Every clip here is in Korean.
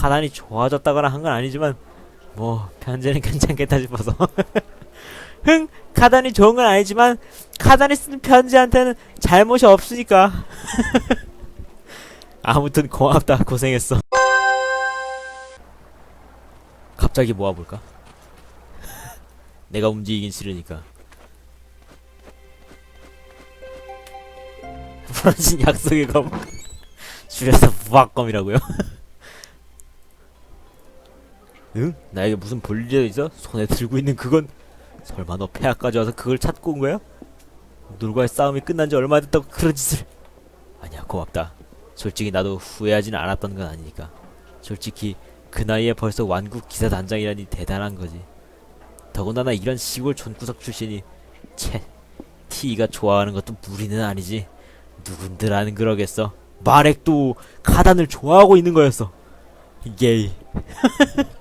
카단이 좋아졌다거나 한 건 아니지만 뭐 편제는 괜찮겠다 싶어서. 흥 카단이 좋은 건 아니지만 카단이 쓰는 편지한테는 잘못이 없으니까. 아무튼 고맙다. 고생했어. 갑자기 모아볼까? 내가 움직이긴 싫으니까. 부러진 약속의 검 줄여서 부학검이라고요? 응? 나에게 무슨 볼일이 있어? 손에 들고 있는 그건 설마 너 폐하까지 와서 그걸 찾고 온 거야? 누구와의 싸움이 끝난 지 얼마 됐다고 그런 짓을. 아니야 고맙다. 솔직히 나도 후회하지는 않았던 건 아니니까. 솔직히 그 나이에 벌써 완국 기사 단장이라니 대단한 거지. 더군다나 이런 시골 촌구석 출신이 채 티가 좋아하는 것도 무리는 아니지. 누군들 아는 그러겠어? 마렉도 카단을 좋아하고 있는 거였어. 예이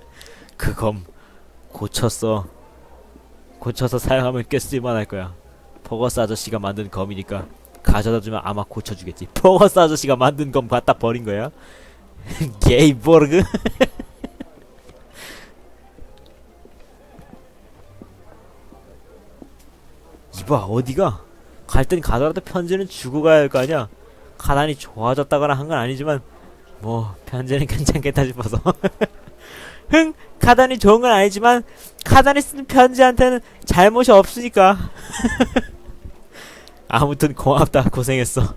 그검 고쳤어 고쳐서 사용하면 꽤 쓸만할 거야. 포거스 아저씨가 만든 검이니까 가져다 주면 아마 고쳐주겠지. 포거스 아저씨가 만든 검 갖다 버린 거야? 게이보르그? 이봐 어디가? 갈 땐 가더라도 편지는 주고 가야 할 거 아니야? 카단이 좋아졌다거나 한 건 아니지만 뭐 편지는 괜찮겠다 싶어서 흥 카단이 좋은 건 아니지만 카단이 쓰는 편지한테는 잘못이 없으니까. 아무튼 고맙다. 고생했어.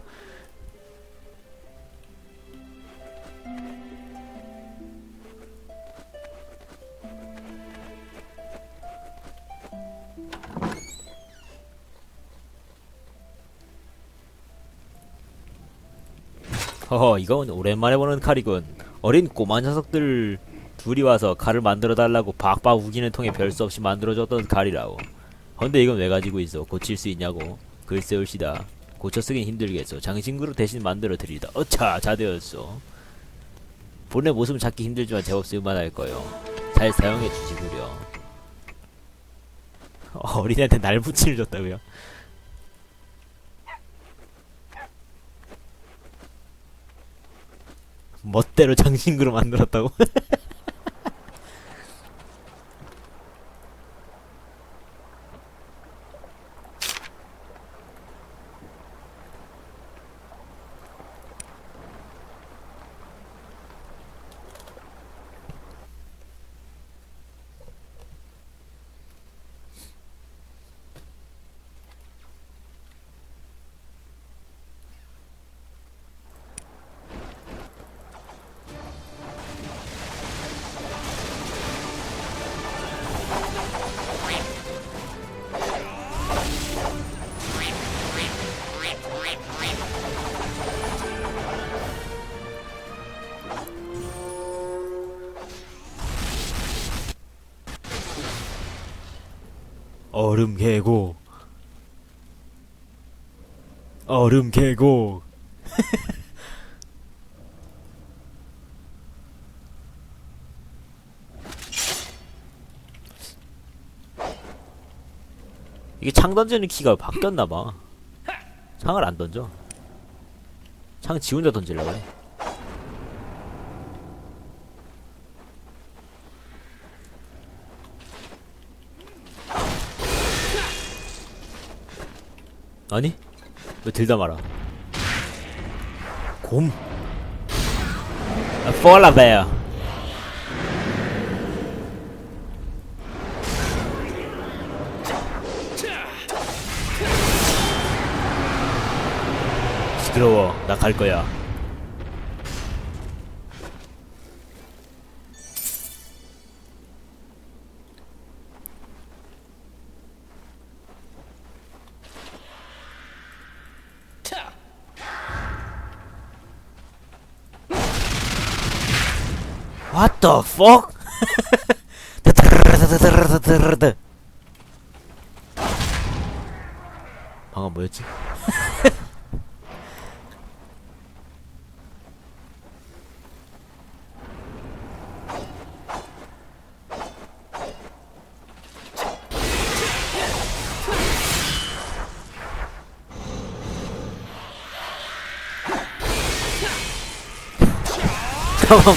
허허 이건 오랜만에 보는 칼이군. 어린 꼬마 녀석들 둘이 와서 칼을 만들어 달라고 박박 우기는 통에 별수 없이 만들어줬던 칼이라고 헌데 이건 왜 가지고 있어? 고칠 수 있냐고. 글쎄 올시다. 고쳐 쓰긴 힘들겠어 장신구로 대신 만들어 드리다. 어차 자되었어 본래 모습은 찾기 힘들지만 제법 쓸만할 거요. 잘 사용해 주시구려. 어린애한테 날붙이를 줬다고요? 멋대로 장신구로 만들었다고? 얼음 계곡 얼음 계곡 이게 창 던지는 키가 바뀌었나봐. 창을 안 던져. 창 지 혼자 던질라 그래 아니? 왜 들다 말아? 곰? 아, 폴라베어 시끄러워 나 갈 거야 What the fuck? 방금 뭐였지?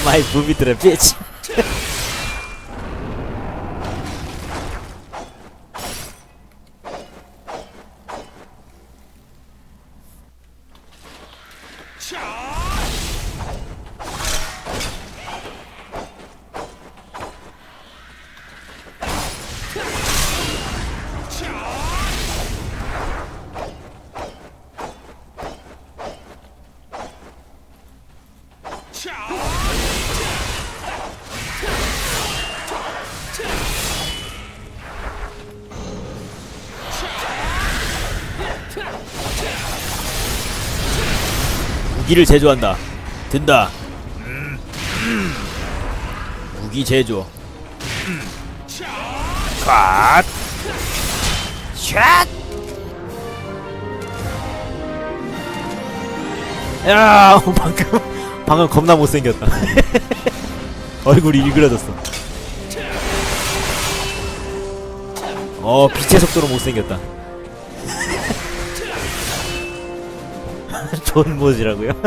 mais booby trapete. 무기를 제조한다 든다 무기 제조 컷 샷! 야, 어, 방금 방금 겁나 못생겼다. 얼굴이 일그러졌어. 어, 빛의 속도로 못생겼다. 존 모지라고요?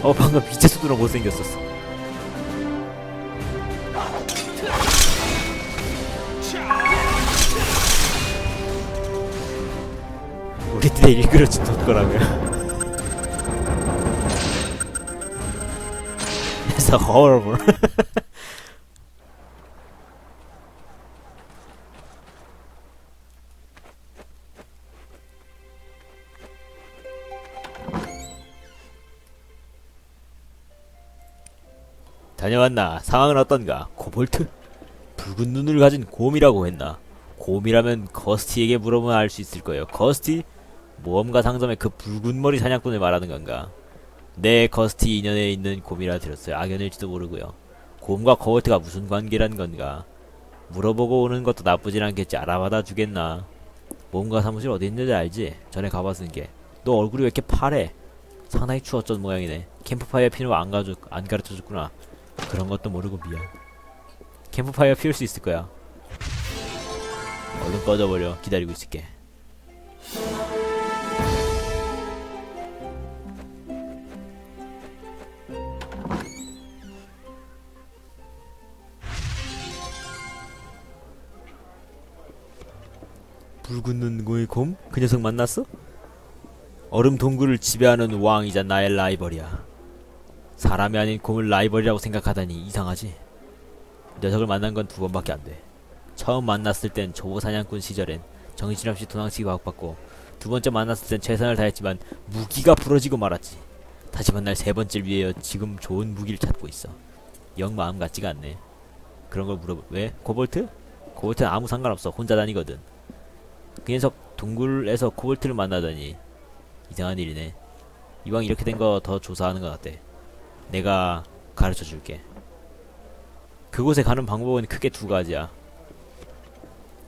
어, 방금 빛의 속도로 못생겼었어. 우리 때 일그러진 거라고요. It's horrible. 다녀왔나? 상황은 어떤가? 코볼트? 붉은 눈을 가진 곰이라고 했나? 곰이라면 거스티에게 물어보면 알 수 있을 거예요. 거스티? 모험가 상점의 그 붉은 머리 사냥꾼을 말하는 건가? 네, 거스티 인연에 있는 곰이라 들었어요. 악연일지도 모르고요. 곰과 거울트가 무슨 관계란 건가? 물어보고 오는 것도 나쁘진 않겠지. 알아봐다 주겠나? 모험가 사무실 어디 있는지 알지? 전에 가봤은 게. 너 얼굴이 왜 이렇게 파래? 상당히 추웠던 모양이네. 캠프파이어 피는 거안 가르쳐, 안 가르쳐줬구나. 그런 것도 모르고 미안. 캠프파이어 피울 수 있을 거야. 얼른 꺼져버려. 기다리고 있을게. 붉은 눈의 곰? 그 녀석 만났어? 얼음 동굴을 지배하는 왕이자 나의 라이벌이야. 사람이 아닌 곰을 라이벌이라고 생각하다니 이상하지? 녀석을 만난 건 두 번밖에 안 돼. 처음 만났을 땐 초보 사냥꾼 시절엔 정신없이 도망치기 박받고 두 번째 만났을 땐 최선을 다했지만 무기가 부러지고 말았지. 다시 만날 세 번째를 위해 지금 좋은 무기를 찾고 있어. 영 마음 같지가 않네. 그런 걸 물어보 왜? 코볼트? 코볼트는 아무 상관없어. 혼자 다니거든. 그 녀석 동굴에서 코볼트를 만나더니 이상한 일이네. 이왕 이렇게 된 거 더 조사하는 것 같대. 내가 가르쳐 줄게. 그곳에 가는 방법은 크게 두 가지야.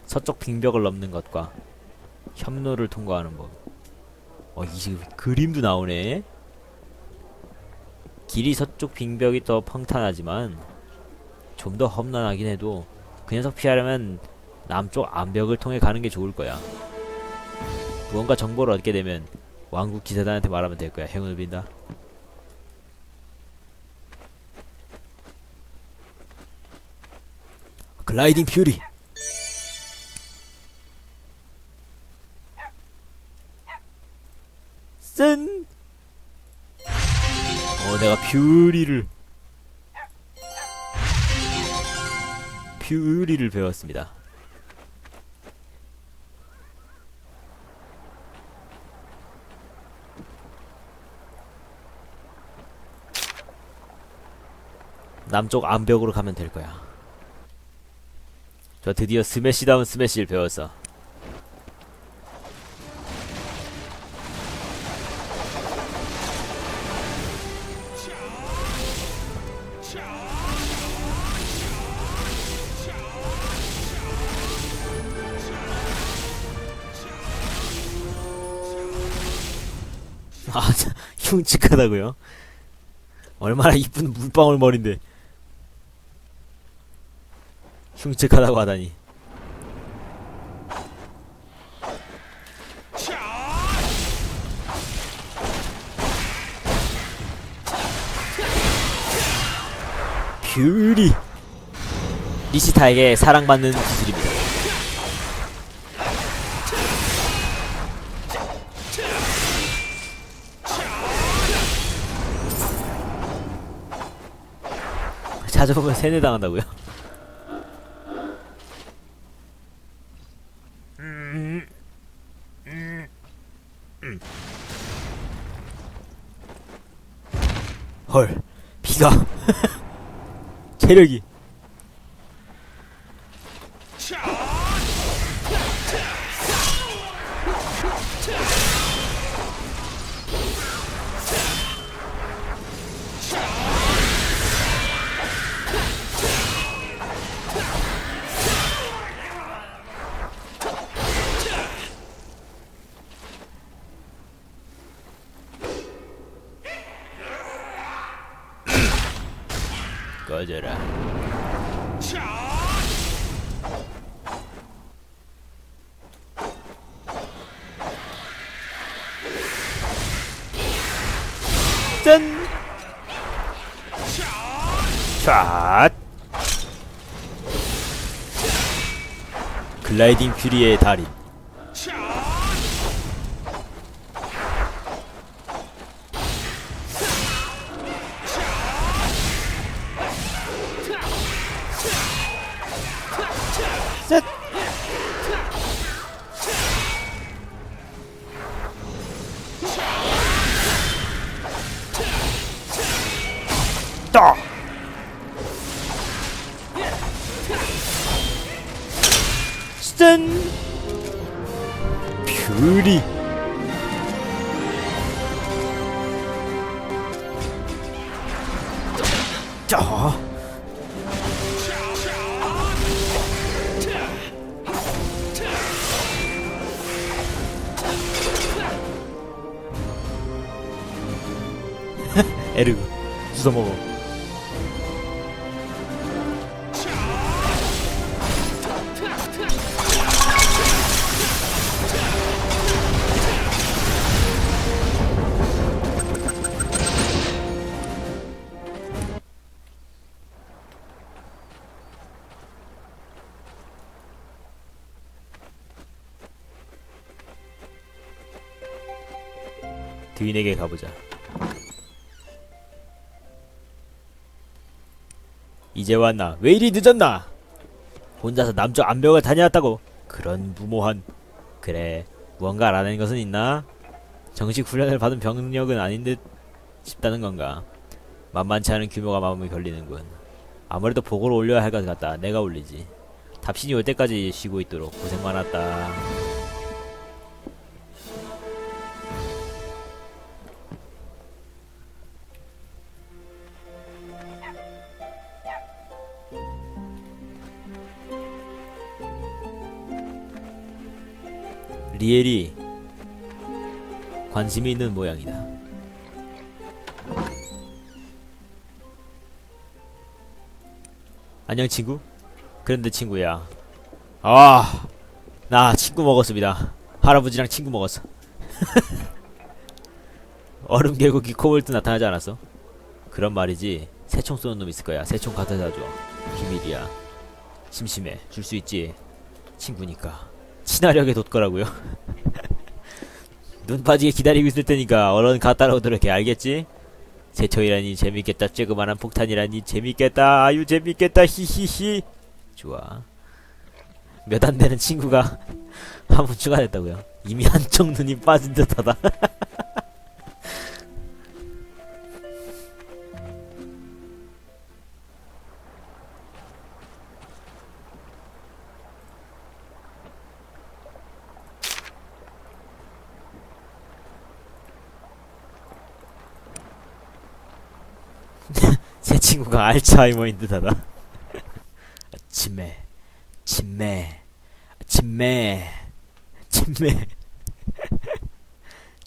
서쪽 빙벽을 넘는 것과 협로를 통과하는 법. 어, 이 그림도 나오네. 길이 서쪽 빙벽이 더 평탄하지만 좀 더 험난하긴 해도 그 녀석 피하려면 남쪽 암벽을 통해 가는 게 좋을 거야. 무언가 정보를 얻게 되면 왕국 기사단한테 말하면 될 거야. 행운을 빈다. 글라이딩 퓨리. 쓴. 어, 내가 퓨리를 퓨리를 배웠습니다. 남쪽 암벽으로 가면 될 거야. 저 드디어 스매시다운 스매시를 배웠어. 아, 참, 흉측하다고요? 얼마나 이쁜 물방울 머리인데. 흉측하다고 하다니. 뷰리 리시타에게 사랑받는 기술입니다. 자주보면 세뇌당한다고요? 헐. 비가. 체력이 글라이딩 퓨리의 달인 에르 주 이제 왔나? 왜 이리 늦었나? 혼자서 남쪽 암벽을 다녀왔다고? 그런 무모한. 그래, 무언가 알아낸 것은 있나? 정식 훈련을 받은 병력은 아닌 듯 싶다는 건가? 만만치 않은 규모가 마음에 걸리는군. 아무래도 보고를 올려야 할 것 같다. 내가 올리지. 답신이 올 때까지 쉬고 있도록 고생 많았다. 리엘이 관심이 있는 모양이다. 안녕 친구? 그런데 친구야. 아, 나 친구 먹었습니다. 할아버지랑 친구 먹었어. 얼음 계곡이 코볼트 나타나지 않았어? 그런 말이지. 새총 쏘는 놈 있을 거야. 새총 갖다 줘. 비밀이야. 심심해. 줄 수 있지. 친구니까. 친화력에 돋거라고요. 눈 빠지게 기다리고 있을 테니까 얼른 갖다 오도록 해. 알겠지? 제초이라니 재밌겠다. 쬐그만한 폭탄이라니 재밌겠다. 아유 재밌겠다. 히히히. 좋아. 몇 안 되는 친구가 한분 추가됐다고요? 이미 한쪽 눈이 빠진 듯하다 친구가 알츠하이머인 듯하다. 치매, 치매, 치매, 치매,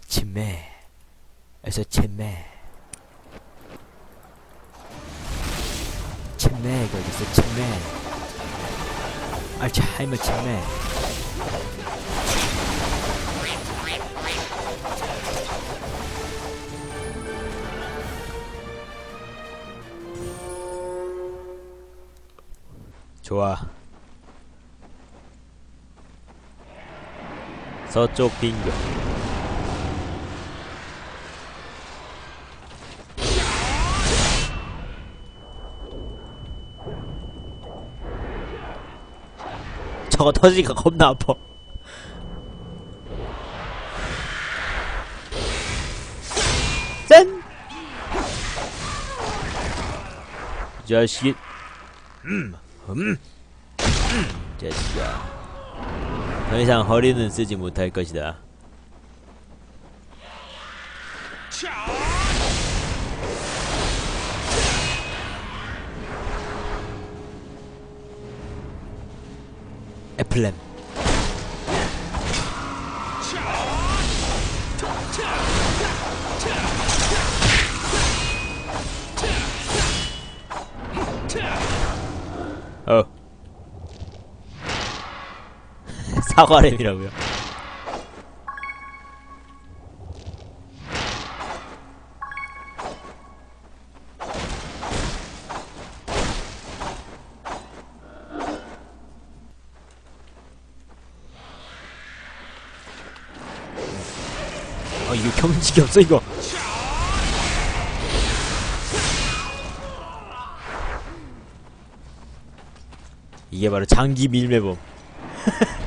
치매, 에서 치매, 치매가 어딨어? 치매, 알츠하이머 치매. 좋아. 서쪽 빙고. 저거 터지니까 겁나 아파. 짠! 이 자식이 음, 음, 음, 자식아. 더 이상 허리는 쓰지 못할 것이다. 애플렘. 사과램이라고요. 아 이거 경직이 없어 이거. 이게 바로 장기 밀매범.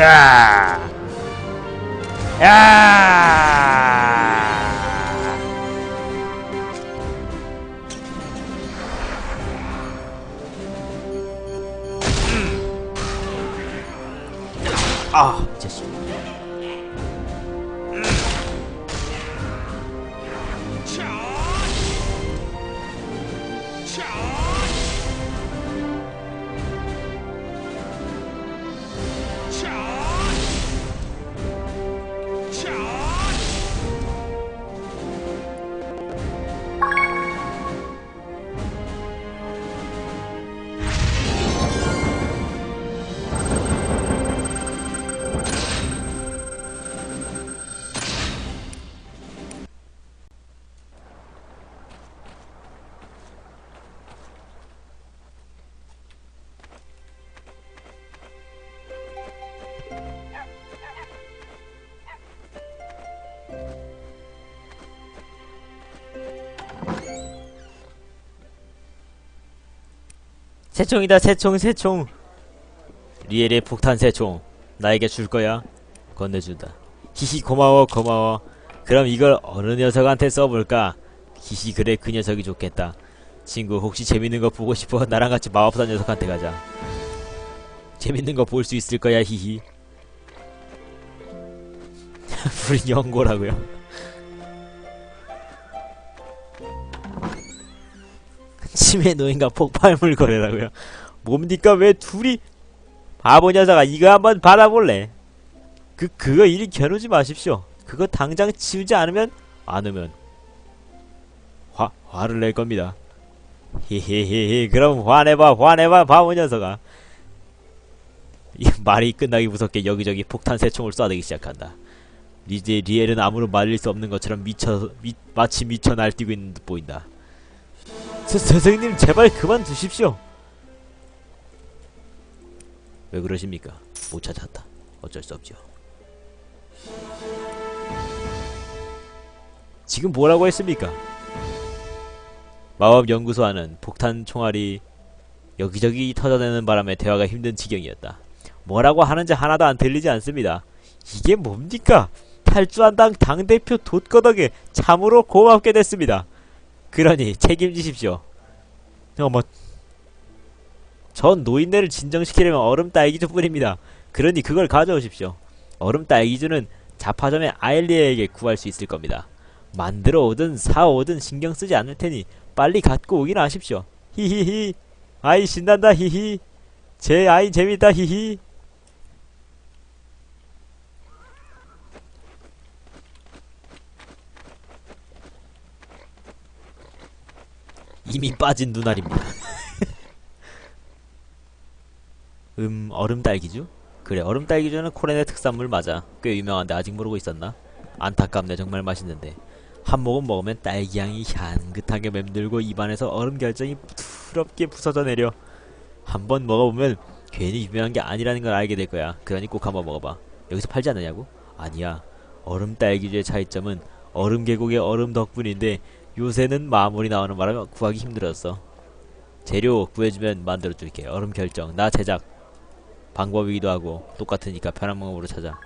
샤. 야. 아, 이 자식. 새총이다 새총 새총. 리엘의 폭탄 새총 나에게 줄 거야. 건네준다. 히히 고마워 고마워. 그럼 이걸 어느 녀석한테 써볼까? 히히 그래 그 녀석이 좋겠다. 친구 혹시 재밌는 거 보고 싶어? 나랑 같이 마법사 녀석한테 가자. 재밌는 거 볼 수 있을 거야 히히. 우린 연고라고요 치매 노인과 폭발물 거래라고요. 뭡니까 왜 둘이 바보 녀석아 이거 한번 받아볼래? 그 그거 이리 겨누지 마십시오. 그거 당장 치우지 않으면 않으면 화 화를 낼 겁니다. 히히히히 그럼 화내봐 화내봐 바보 녀석아. 이 말이 끝나기 무섭게 여기저기 폭탄 새총을 쏴대기 시작한다. 이제 리엘은 아무런 말릴 수 없는 것처럼 미쳐 미, 마치 미쳐 날뛰고 있는 듯 보인다. 서, 선생님 제발 그만 두십시오. 왜 그러십니까? 못 찾았다. 어쩔 수 없죠. 지금 뭐라고 했습니까? 마법 연구소 안은 폭탄 총알이 여기저기 터져내는 바람에 대화가 힘든 지경이었다. 뭐라고 하는지 하나도 안 들리지 않습니다. 이게 뭡니까? 탈주한당 당대표 돛거덕에 참으로 고맙게 됐습니다 그러니 책임지십시오. 어머, 전 노인네를 진정시키려면 얼음 딸기주뿐입니다. 그러니 그걸 가져오십시오. 얼음 딸기주는 자파점의 아일리에게 구할 수 있을 겁니다. 만들어 오든 사 오든 신경 쓰지 않을 테니 빨리 갖고 오긴 하십시오. 히히히. 아이 신난다 히히. 제 아이 재밌다 히히. 이미 빠진 눈알입니다. 음 얼음 딸기주? 그래 얼음 딸기주는 코렌의 특산물 맞아. 꽤 유명한데 아직 모르고 있었나? 안타깝네 정말 맛있는데 한 모금 먹으면 딸기향이 향긋하게 맴돌고 입안에서 얼음 결정이 부드럽게 부서져 내려 한 번 먹어보면 괜히 유명한 게 아니라는 걸 알게 될 거야 그러니 꼭 한번 먹어봐 여기서 팔지 않느냐고? 아니야 얼음 딸기주의 차이점은 얼음 계곡의 얼음 덕분인데 요새는 마물이 나오는 바람에 구하기 힘들었어 재료 구해주면 만들어줄게. 얼음 결정 나 제작. 방법이기도 하고 똑같으니까 편한 방법으로 찾아.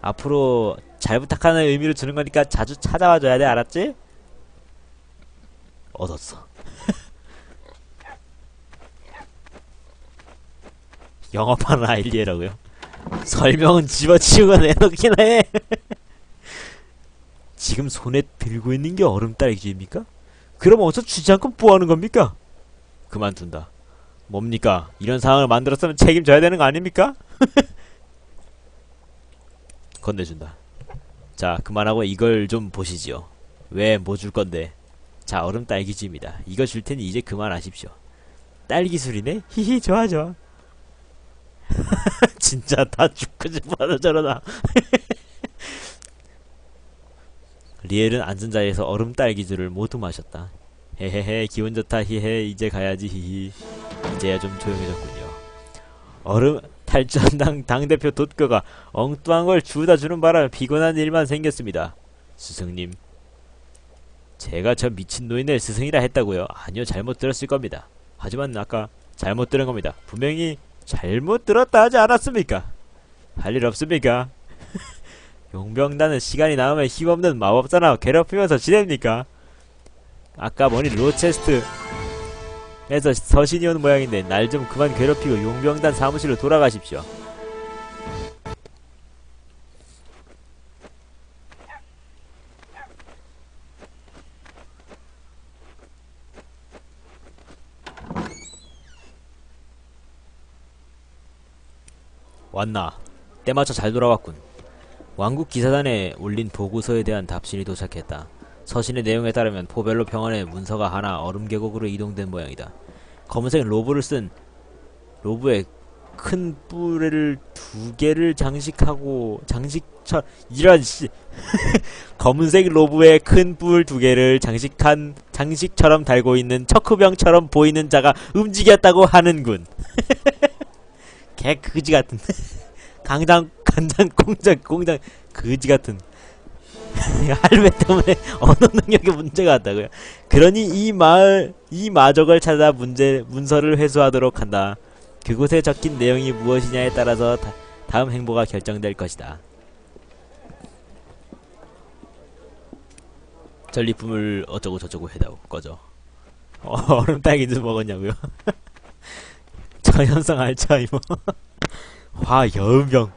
앞으로 잘 부탁하는 의미로 주는 거니까 자주 찾아와 줘야 돼. 알았지? 얻었어. 영업하는 아일리에라고요? 설명은 집어치우고 내놓긴 해 지금 손에 들고 있는 게 얼음 딸기입니까? 그럼 어서 주지 않고 뭐하는 겁니까? 그만둔다 뭡니까? 이런 상황을 만들었으면 책임져야 되는 거 아닙니까? 건네준다. 자, 그만하고 이걸 좀 보시지요. 왜 뭐 줄 건데? 자, 얼음 딸기주입니다. 이거 줄 테니 이제 그만하십시오. 딸기술이네? 히히, 좋아, 좋아. 진짜 다 죽고 싶어서 저러다. 리엘은 앉은 자리에서 얼음 딸기주를 모두 마셨다. 헤헤헤, 기분 좋다, 히헤, 이제 가야지, 히히. 이제야 좀 조용해졌군요. 얼음, 탈주한당 당대표 돛거가 엉뚱한 걸 주우다 주는 바람에 피곤한 일만 생겼습니다. 스승님. 제가 저 미친 노인을 스승이라 했다고요? 아니요, 잘못 들었을 겁니다. 하지만 아까 잘못 들은 겁니다. 분명히 잘못 들었다 하지 않았습니까? 할 일 없습니까? 용병단은 시간이 남으면 힘없는 마법사나 괴롭히면서 지냅니까? 아까 뭐니 로체스트 에서 서신이 오는 모양인데 날 좀 그만 괴롭히고 용병단 사무실로 돌아가십시오. 왔나? 때마쳐 잘 돌아왔군. 왕국 기사단에 올린 보고서에 대한 답신이 도착했다. 서신의 내용에 따르면 포벨로 병원에 문서가 하나 얼음 계곡으로 이동된 모양이다. 검은색 로브를 쓴 로브에 큰 뿔을 두 개를 장식하고 장식처 이런 씨 검은색 로브에 큰 뿔 두 개를 장식한 장식처럼 달고 있는 척후병처럼 보이는 자가 움직였다고 하는군. 개 그지 같은 강장 간장 공장 공장 그지 같은 할매 때문에 언어 능력에 문제가 왔다고요. 그러니 이 마을 이 마적을 찾아 문제 문서를 회수하도록 한다. 그곳에 적힌 내용이 무엇이냐에 따라서 다, 다음 행보가 결정될 것이다. 전리품을 어쩌고 저쩌고 해다오 꺼져. 어, 얼음 딸기도 먹었냐고요? 저현성 알츠하이머 화 여음병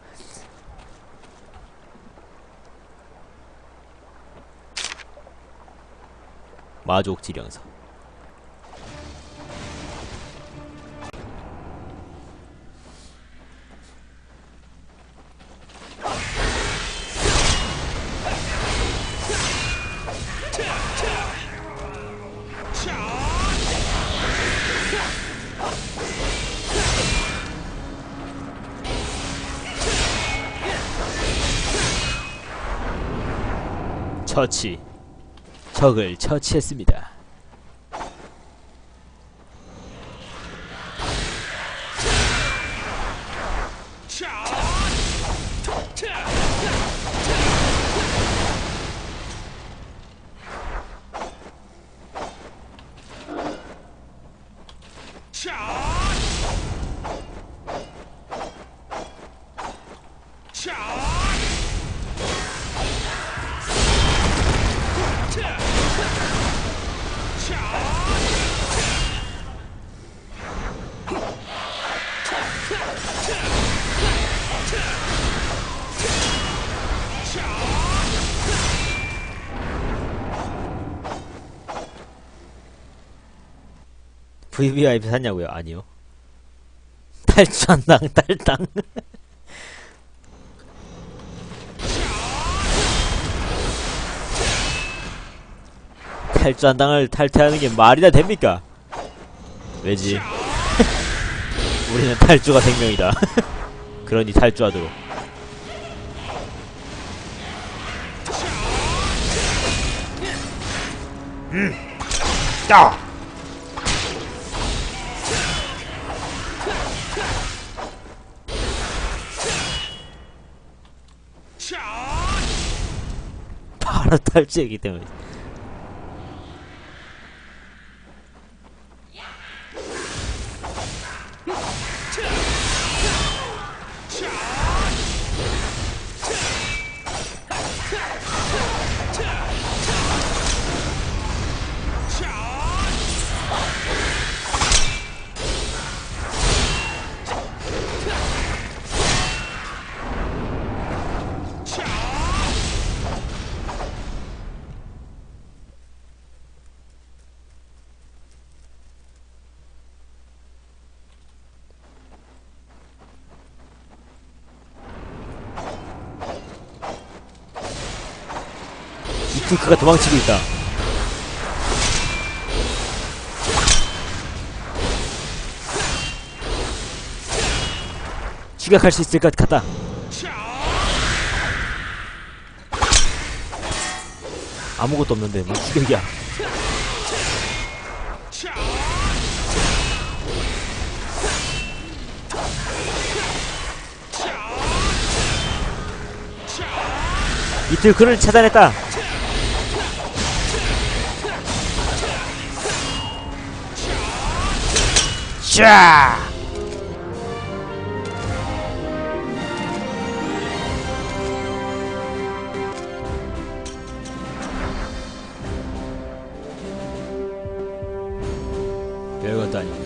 마족 지령서. 처치 적을 처치했습니다. VVIP 샀냐고요? 아니요. 탈주한당 탈당. 탈주한당을 탈퇴하는 게 말이나 됩니까? 왜지? 우리는 탈주가 생명이다. 그러니 탈주하도록. 야! 바로 탈주했기 때문에. 이투크가 도망치고 있다. 추격할 수 있을 것 같다. 아무것도 없는데 뭐 추격이야. 이틀 그를 차단했다. 샤! 별것도 아니